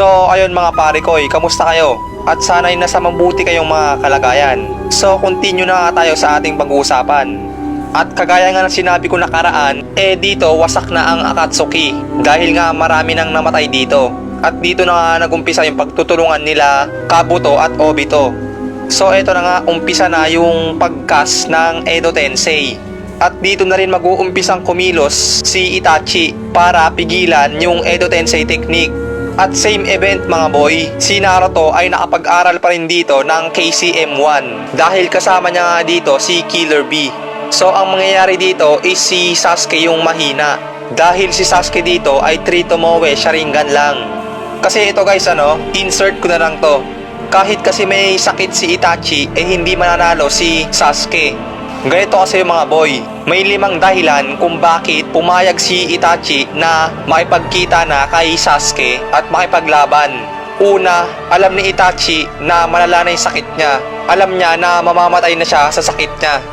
So, ayun mga pare ko, eh, kamusta kayo? At sana'y nasa mabuti kayong mga kalagayan. So, continue na tayo sa ating pag-uusapan. At kagaya nga ng sinabi ko nakaraan, eh dito wasak na ang Akatsuki dahil nga marami nang namatay dito. At dito na nga nagumpisa yung pagtutulungan nila Kabuto at Obito. So eto na nga umpisa na yung pagkas ng Edo Tensei. At dito na rin mag-uumpisang kumilos si Itachi para pigilan yung Edo Tensei technique. At same event mga boy, si Naruto ay nakapag-aral pa rin dito ng KCM1 dahil kasama niya nga dito si Killer B. So ang mangyayari dito is si Sasuke yung mahina dahil si Sasuke dito ay 3 Tomoe Sharingan lang. Kasi ito guys ano, insert ko na lang to. Kahit kasi may sakit si Itachi eh hindi mananalo si Sasuke. Ganito kasi mga boy, may limang dahilan kung bakit pumayag si Itachi na makipagkita na kay Sasuke at makipaglaban. Una, alam ni Itachi na malala na yung sakit niya. Alam niya na mamamatay na siya sa sakit niya.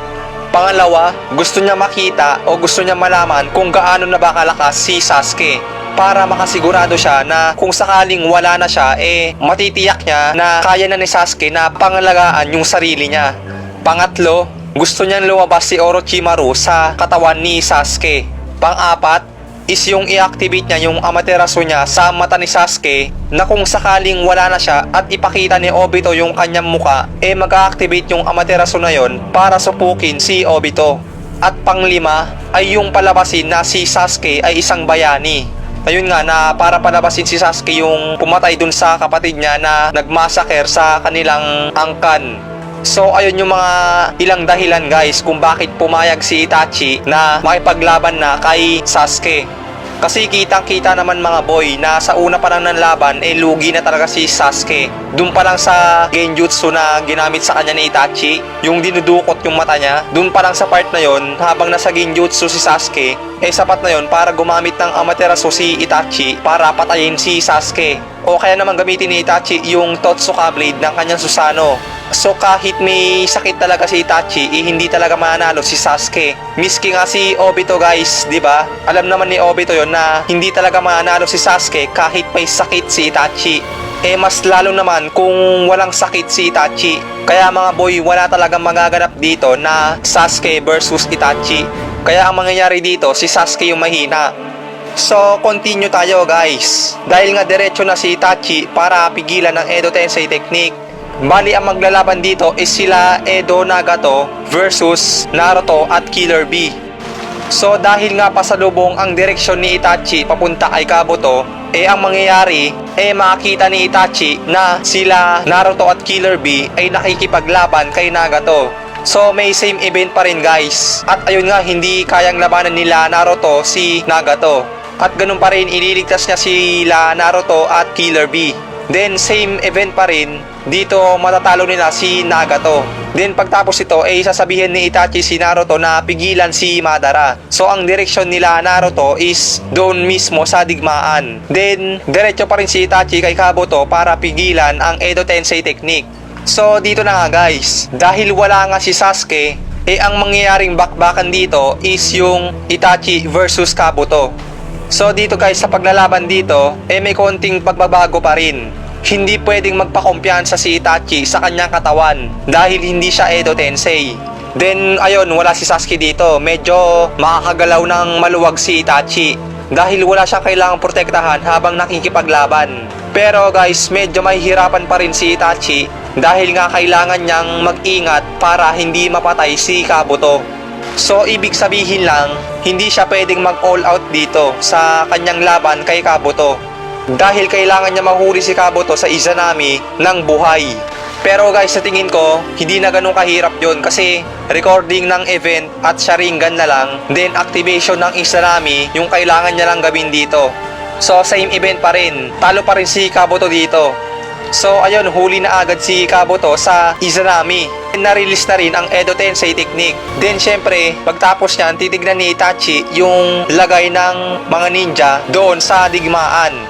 Pangalawa, gusto niya makita o gusto niya malaman kung gaano na ba kalakas si Sasuke para makasigurado siya na kung sakaling wala na siya eh matitiyak niya na kaya na ni Sasuke na pangalagaan yung sarili niya. Pangatlo, gusto niyang lumabas si Orochimaru sa katawan ni Sasuke. Pang-apat, is yung i-activate niya yung Amaterasu niya sa mata ni Sasuke na kung sakaling wala na siya at ipakita ni Obito yung kanyang muka, eh mag-activate yung Amaterasu na yon para supukin si Obito. At panglima ay yung palabasin na si Sasuke ay isang bayani. Ayun nga na para palabasin si Sasuke yung pumatay dun sa kapatid niya na nagmasaker sa kanilang angkan. So ayun yung mga ilang dahilan guys kung bakit pumayag si Itachi na makipaglaban na kay Sasuke. Kasi kitang kita naman mga boy na sa una pa lang ng laban eh lugi na talaga si Sasuke. Doon pa lang sa genjutsu na ginamit sa kanya ni Itachi, yung dinudukot yung mata niya, doon pa lang sa part na yon habang nasa genjutsu si Sasuke, eh sapat na yon para gumamit ng Amaterasu si Itachi para patayin si Sasuke. O kaya naman gamitin ni Itachi yung Totsuka Blade ng kanyang Susanoo. So kahit may sakit talaga si Itachi, eh, hindi talaga manalo si Sasuke. Miski nga si Obito guys, 'di ba? Alam naman ni Obito 'yon na hindi talaga manalo si Sasuke kahit may sakit si Itachi. Eh mas lalo naman kung walang sakit si Itachi. Kaya mga boy, wala talagang magaganap dito na Sasuke versus Itachi. Kaya ang mangyayari dito, si Sasuke yung mahina. So, continue tayo guys. Dahil nga diretso na si Itachi para pigilan ng Edo Tensei technique. Bali ang maglalaban dito is sila Edo Nagato versus Naruto at Killer B. So dahil nga pasalubong ang direksyon ni Itachi papunta kay Kabuto, eh ang mangyayari, eh makita ni Itachi na sila Naruto at Killer B ay nakikipaglaban kay Nagato. So may same event pa rin guys. At ayun nga hindi kayang labanan nila Naruto si Nagato. At ganun pa rin ililigtas niya sila Naruto at Killer B. Then same event pa rin, dito matatalo nila si Nagato. Then pagtapos ito ay sasabihin ni Itachi si Naruto na pigilan si Madara. So ang direksyon nila Naruto is doon mismo sa digmaan. Then diretso pa rin si Itachi kay Kabuto para pigilan ang Edo Tensei technique. So dito na nga guys, dahil wala nga si Sasuke, eh ang mangyayaring bakbakan dito is yung Itachi versus Kabuto. So dito guys sa paglalaban dito, eh may konting pagbabago pa rin. Hindi pwedeng magpakumpiyansa si Itachi sa kanyang katawan dahil hindi siya Edo Tensei. Then ayun, wala si Sasuke dito. Medyo makakagalaw ng maluwag si Itachi dahil wala siyang kailangang protektahan habang nakikipaglaban. Pero guys, medyo mahihirapan pa rin si Itachi dahil nga kailangan niyang mag-ingat para hindi mapatay si Kabuto. So, ibig sabihin lang, hindi siya pwedeng mag-all out dito sa kanyang laban kay Kabuto. Dahil kailangan niya mahuli si Kabuto sa Izanami ng buhay. Pero guys, sa tingin ko, hindi na ganun kahirap yon kasi recording ng event at Sharingan na lang, then activation ng Izanami yung kailangan niya lang gawin dito. So, same event pa rin. Talo pa rin si Kabuto dito. So ayun, huli na agad si Kabuto sa Izanami. Na-release na rin ang Edo Tensei technique. Then syempre, pagtapos niyan, titignan ni Itachi yung lagay ng mga ninja doon sa digmaan.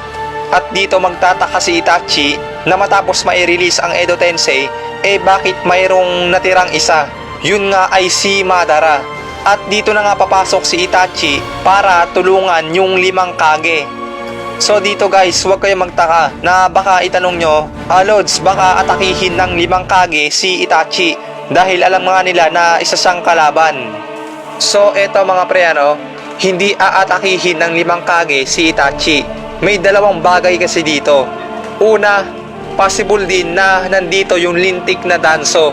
At dito magtataka si Itachi na matapos ma-release ang Edo Tensei, eh bakit mayroong natirang isa? Yun nga ay si Madara. At dito na nga papasok si Itachi para tulungan yung limang kage. So dito guys, huwag kayong magtaka na baka itanong nyo, ah Lods, baka atakihin ng limang kage si Itachi dahil alam nga nila na isa siyang kalaban. So eto mga pre ano, hindi aatakihin ng limang kage si Itachi. May dalawang bagay kasi dito. Una, possible din na nandito yung lintik na Danso.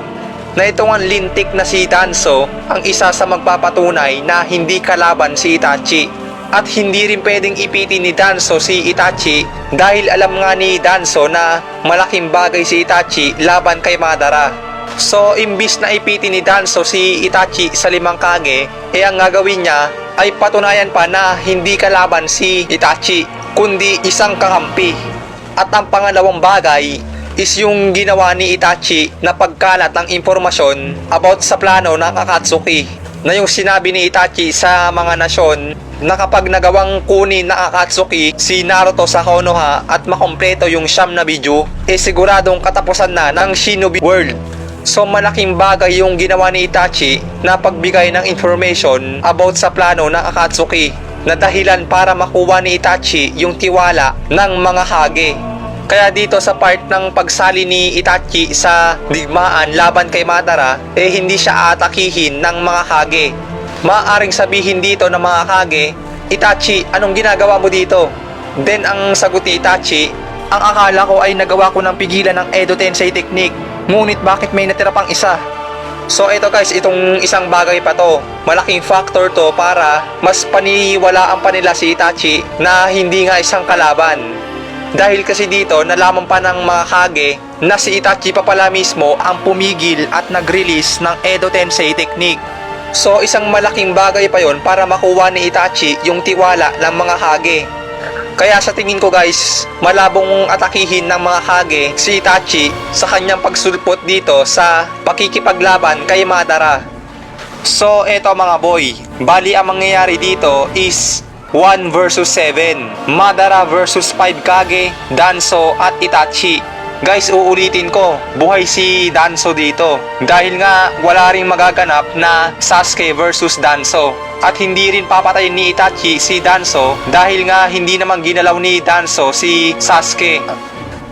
Na ito nga lintik na si Danso ang isa sa magpapatunay na hindi kalaban si Itachi. At hindi rin pwedeng ipitin ni Danso si Itachi dahil alam nga ni Danso na malaking bagay si Itachi laban kay Madara. So, imbis na ipitin ni Danso si Itachi sa limang kage, eh ang gagawin niya ay patunayan pa na hindi kalaban si Itachi, kundi isang kakampi. At ang pangalawang bagay is yung ginawa ni Itachi na pagkalat ng impormasyon about sa plano ng Akatsuki na yung sinabi ni Itachi sa mga nasyon na kapag nagawang kunin na Akatsuki si Naruto sa Konoha at makompleto yung siyam na video, eh siguradong katapusan na ng Shinobi World. So malaking bagay yung ginawa ni Itachi na pagbigay ng information about sa plano ng Akatsuki na dahilan para makuha ni Itachi yung tiwala ng mga Hage. Kaya dito sa part ng pagsali ni Itachi sa digmaan laban kay Madara, eh hindi siya atakihin ng mga Hage. Maaring sabihin dito ng mga Kage, Itachi, anong ginagawa mo dito? Then ang sagot ni Itachi, ang akala ko ay nagawa ko ng pigilan ng Edo Tensei technique. Ngunit bakit may natira pang isa? So ito guys, itong isang bagay pa to. Malaking factor to para mas paniniwalaan pa nila si Itachi na hindi nga isang kalaban. Dahil kasi dito, nalaman pa ng mga Kage na si Itachi pa pala mismo ang pumigil at nag-release ng Edo Tensei technique. So isang malaking bagay pa yon para makuha ni Itachi yung tiwala ng mga Kage. Kaya sa tingin ko guys, malabong atakihin ng mga Kage si Itachi sa kanyang pagsulpot dito sa pakikipaglaban kay Madara. So eto mga boy, bali ang mangyayari dito is 1 versus 7. Madara versus 5 Kage, Danso at Itachi. Guys, uulitin ko, buhay si Danso dito. Dahil nga wala ring magaganap na Sasuke versus Danso. At hindi rin papatayin ni Itachi si Danso dahil nga hindi naman ginalaw ni Danso si Sasuke.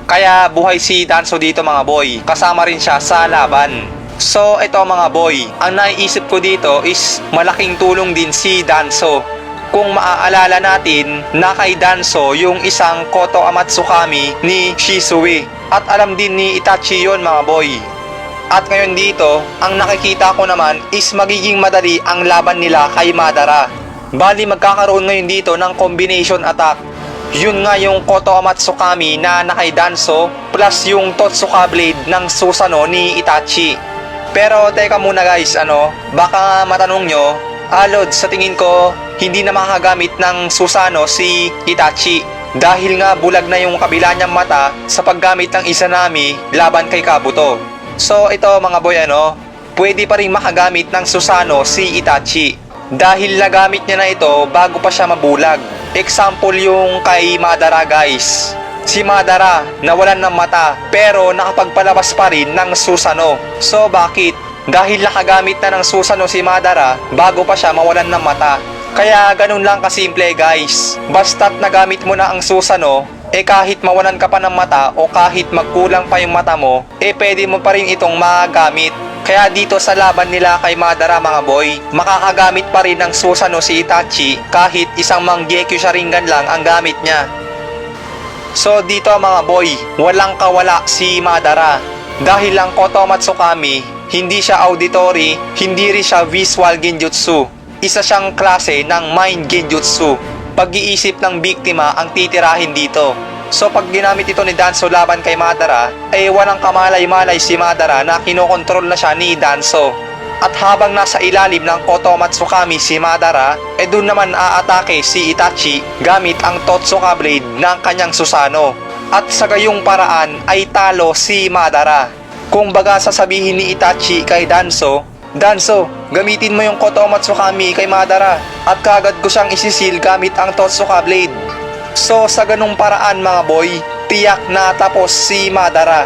Kaya buhay si Danso dito mga boy. Kasama rin siya sa laban. So ito mga boy, ang naiisip ko dito is malaking tulong din si Danso. Kung maaalala natin na kay Danso yung isang Koto Amatsukami ni Shisui. At alam din ni Itachi yon mga boy. At ngayon dito, ang nakikita ko naman is magiging madali ang laban nila kay Madara. Bali magkakaroon ngayon dito ng combination attack. Yun nga yung Koto Amatsukami na nakay Danso plus yung Totsuka Blade ng Susano ni Itachi. Pero teka muna guys, ano, baka matanong nyo, Alod, sa tingin ko, hindi na makagamit ng Susano si Itachi. Dahil nga bulag na yung kabila niyang mata sa paggamit ng Izanami laban kay Kabuto. So ito mga boy ano, pwede pa rin makagamit ng Susano si Itachi. Dahil nagamit niya na ito bago pa siya mabulag. Example yung kay Madara guys. Si Madara nawalan ng mata pero nakapagpalabas pa rin ng Susano. So bakit? Dahil nakagamit na ng Susano si Madara bago pa siya mawalan ng mata. Kaya ganun lang kasimple guys. Basta't nagamit mo na ang Susano, eh kahit mawalan ka pa ng mata o kahit magkulang pa yung mata mo, eh pwede mo pa rin itong magamit. Kaya dito sa laban nila kay Madara mga boy, makakagamit pa rin ng Susano si Itachi kahit isang Manggekyo Sharingan lang ang gamit niya. So dito mga boy, walang kawala si Madara. Dahil lang Koto Matsukami, hindi siya auditory, hindi rin siya visual genjutsu. Isa siyang klase ng mind genjutsu. Pag-iisip ng biktima ang titirahin dito. So pag ginamit ito ni Danso laban kay Madara, ay walang kamalay-malay si Madara na kinokontrol na siya ni Danso. At habang nasa ilalim ng Koto Matsukami si Madara, eh doon naman aatake si Itachi gamit ang Totsuka Blade ng kanyang Susano. At sa gayong paraan ay talo si Madara. Kung baga sasabihin ni Itachi kay Danso, Danso, gamitin mo yung Koto Matsukami kay Madara at kagad ko siyang isisil gamit ang Totsuka Blade. So sa ganung paraan mga boy, tiyak na tapos si Madara.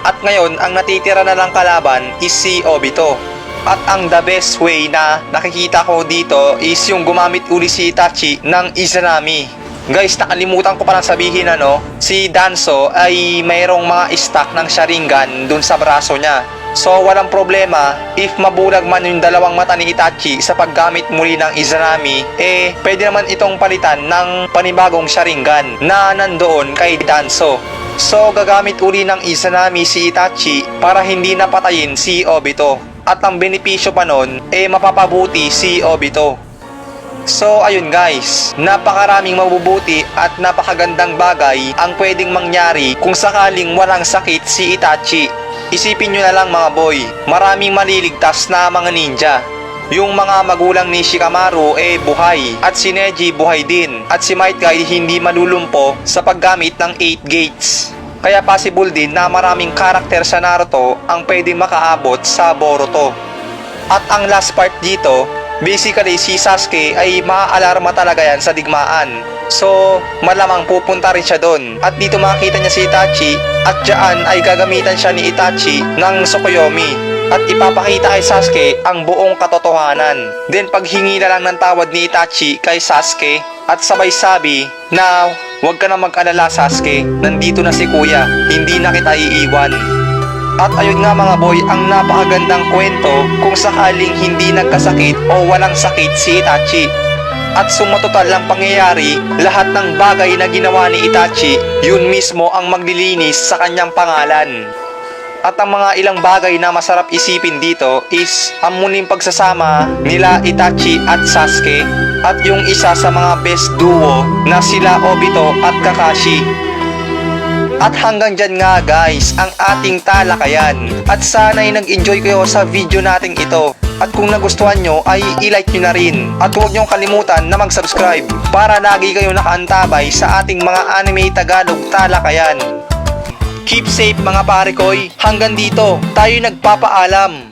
At ngayon, ang natitira na lang kalaban is si Obito. At ang the best way na nakikita ko dito is yung gumamit uli si Itachi ng Izanami. Guys, nakalimutan ko palang sabihin ano, si Danso ay mayroong mga stock ng Sharingan dun sa braso niya. So walang problema, if mabulag man yung dalawang mata ni Itachi sa paggamit muli ng Izanami, eh pwede naman itong palitan ng panibagong Sharingan na nandoon kay Danso. So gagamit uli ng Izanami si Itachi para hindi napatayin si Obito. At ang benepisyo pa nun, eh mapapabuti si Obito. So ayun guys, napakaraming mabubuti at napakagandang bagay ang pwedeng mangyari kung sakaling walang sakit si Itachi. Isipin nyo na lang mga boy, maraming maliligtas na mga ninja. Yung mga magulang ni Shikamaru eh buhay at si Neji buhay din at si Might Guy hindi malulumpo sa paggamit ng 8 gates. Kaya possible din na maraming karakter sa Naruto ang pwedeng makaabot sa Boruto. At ang last part dito, basically si Sasuke ay maaalarma talaga yan sa digmaan. So, malamang pupunta rin siya doon. At dito makikita niya si Itachi at dyan ay gagamitan siya ni Itachi ng Tsukuyomi. At ipapakita kay Sasuke ang buong katotohanan. Then paghingi na lang ng tawad ni Itachi kay Sasuke at sabay sabi na huwag ka na mag-alala Sasuke, nandito na si kuya, hindi na kita iiwan. At ayun nga mga boy, ang napakagandang kwento kung sakaling hindi nagkasakit o walang sakit si Itachi. At sumatotal lang pangyayari, lahat ng bagay na ginawa ni Itachi, yun mismo ang maglilinis sa kanyang pangalan. At ang mga ilang bagay na masarap isipin dito is ang muling pagsasama nila Itachi at Sasuke at yung isa sa mga best duo na sila Obito at Kakashi. At hanggang dyan nga guys, ang ating talakayan. At sana'y nag-enjoy kayo sa video nating ito. At kung nagustuhan nyo ay i-like nyo na rin. At huwag nyo kalimutan na mag-subscribe para lagi kayo nakaantabay sa ating mga anime Tagalog talakayan. Keep safe mga pare koy. Hanggang dito, tayo nagpapaalam.